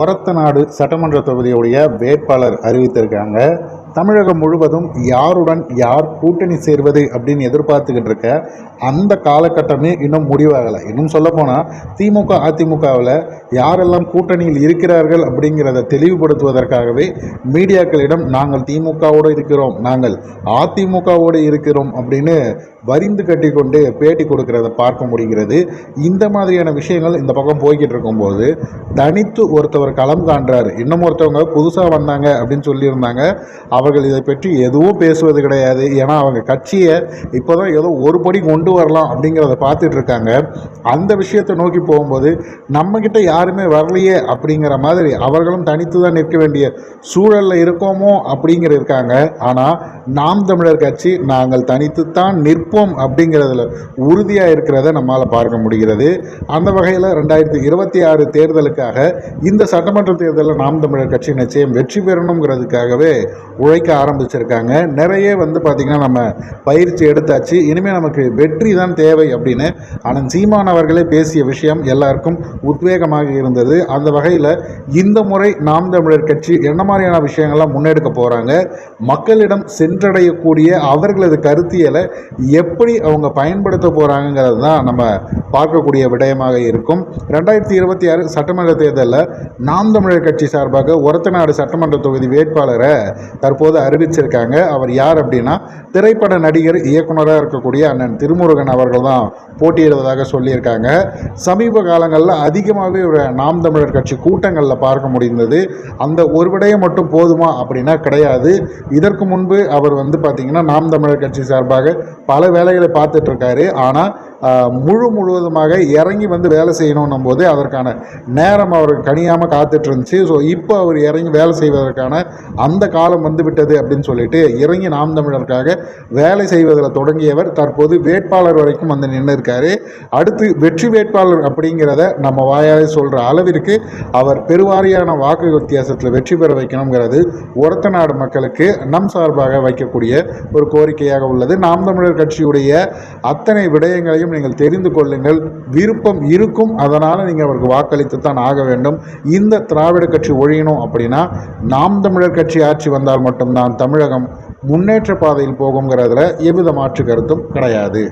ஒரத்தநாடு சட்டமன்ற தொகுதியுடைய வேட்பாளர் அறிவித்திருக்காங்க. தமிழகம் முழுவதும் யாருடன் யார் கூட்டணி சேர்வது அப்படின்னு எதிர்பார்த்துக்கிட்டு இருக்க அந்த காலகட்டமே இன்னும் முடிவாகலை. இன்னும் சொல்லப்போனால் திமுக அதிமுகவில் யாரெல்லாம் கூட்டணியில் இருக்கிறார்கள் அப்படிங்கிறத தெளிவுபடுத்துவதற்காகவே மீடியாக்களிடம் நாங்கள் திமுகவோடு இருக்கிறோம் நாங்கள் அதிமுகவோடு இருக்கிறோம் அப்படின்னு வரிந்து கட்டி கொண்டு பேட்டி கொடுக்கிறத பார்க்க முடிகிறது. இந்த மாதிரியான விஷயங்கள் இந்த பக்கம் போய்கிட்டு இருக்கும்போது தனித்து ஒருத்தவர் களம் காண்றாரு. இன்னும் ஒருத்தவங்க புதுசாக வந்தாங்க அப்படின்னு சொல்லியிருந்தாங்க. அவர்கள் இதை பற்றி எதுவும் பேசுவது கிடையாது. ஏன்னா அவங்க கட்சியை இப்போ தான் ஏதோ ஒரு படி கொண்டு வரலாம் அப்படிங்கிறத பார்த்துட்டு இருக்காங்க. அந்த விஷயத்தை நோக்கி போகும்போது நம்மக்கிட்ட யாருமே வரலையே அப்படிங்கிற மாதிரி அவர்களும் தனித்து தான் நிற்க வேண்டிய சூழலில் இருக்கோமோ அப்படிங்கிற இருக்காங்க. ஆனால் நாம் தமிழர் கட்சி நாங்கள் தனித்துத்தான் நிற்போம் அப்படிங்கிறதுல உறுதியாக இருக்கிறத நம்மால் பார்க்க முடிகிறது. அந்த வகையில் ரெண்டாயிரத்தி இருபத்தி ஆறு தேர்தலுக்காக இந்த சட்டமன்ற தேர்தலில் நாம் தமிழர் கட்சி நிச்சயம் வெற்றி பெறணுங்கிறதுக்காகவே உழைக்க ஆரம்பிச்சிருக்காங்க. நிறைய வந்து பார்த்திங்கன்னா நம்ம பயிற்சி எடுத்தாச்சு. இனிமேல் நமக்கு வெற்றி தான் தேவை அப்படின்னு ஆனால் சீமான் அவர்களே பேசிய விஷயம் எல்லாருக்கும் உத்வேகமாக இருந்தது. அந்த வகையில் இந்த முறை நாம் தமிழர் கட்சி என்ன மாதிரியான விஷயங்கள்லாம் முன்னெடுக்க போகிறாங்க மக்களிடம் சென்றடையக்கூடிய அவர்களது கருத்தியலை எப்படி அவங்க பயன்படுத்த போகிறாங்கிறது தான் நம்ம பார்க்கக்கூடிய விடயமாக இருக்கும். ரெண்டாயிரத்தி இருபத்தி ஆறு சட்டமன்ற தேர்தலில் நாம் தமிழர் கட்சி சார்பாக ஒரத்தநாடு சட்டமன்ற தொகுதி வேட்பாளரை தற்போது அறிவிச்சிருக்காங்க. அவர் யார் அப்படின்னா திரைப்பட நடிகர் இயக்குனராக இருக்கக்கூடிய அண்ணன் திருமுருகன் அவர்கள் தான் போட்டியிடுவதாக சொல்லியிருக்காங்க. சமீப காலங்களில் அதிகமாகவே நாம் தமிழர் கட்சி கூட்டங்களில் பார்க்க முடிந்தது. அந்த ஒரு விடயம் மட்டும் போதுமா அப்படின்னா கிடையாது. இதற்கு முன்பு அவர் வந்து பார்த்திங்கன்னா நாம் தமிழர் கட்சி சார்பாக பல வேலைகளை பார்த்துட்ருக்காரு ஆனால் முழு முழுவதுமாக இறங்கி வந்து வேலை செய்யணுன்னும் போது அதற்கான நேரம் அவருக்கு கணியாமல் காத்துட்டு இருந்துச்சு. ஸோ இப்போ அவர் இறங்கி வேலை செய்வதற்கான அந்த காலம் வந்து விட்டது அப்படின்னு சொல்லிட்டு இறங்கி நாம் தமிழருக்காக வேலை செய்வதில் தொடங்கியவர் தற்போது வேட்பாளர் வரைக்கும் வந்து நின்று இருக்காரு அடுத்து வெற்றி வேட்பாளர் அப்படிங்கிறத நம்ம வாயாலே சொல்கிற அளவிற்கு அவர் பெருவாரியான வாக்கு வித்தியாசத்தில் வெற்றி பெற வைக்கணுங்கிறது உரத்த நாடு மக்களுக்கு நம் சார்பாக வைக்கக்கூடிய ஒரு கோரிக்கையாக உள்ளது. நாம் தமிழர் கட்சியுடைய அத்தனை விடயங்களையும் நீங்கள் தெரிந்து கொள்ளுங்கள். விருப்பம் இருக்கும். அதனால் நீங்கள் அவருக்கு வாக்களித்து தான் ஆக வேண்டும். இந்த திராவிட கட்சி ஒழியணும் அப்படின்னா நாம் தமிழர் கட்சி ஆட்சி வந்தால் மட்டும்தான் தமிழகம் முன்னேற்ற பாதையில் போகுங்கிறதுல எவ்வித மாற்று கருத்தும் கிடையாது.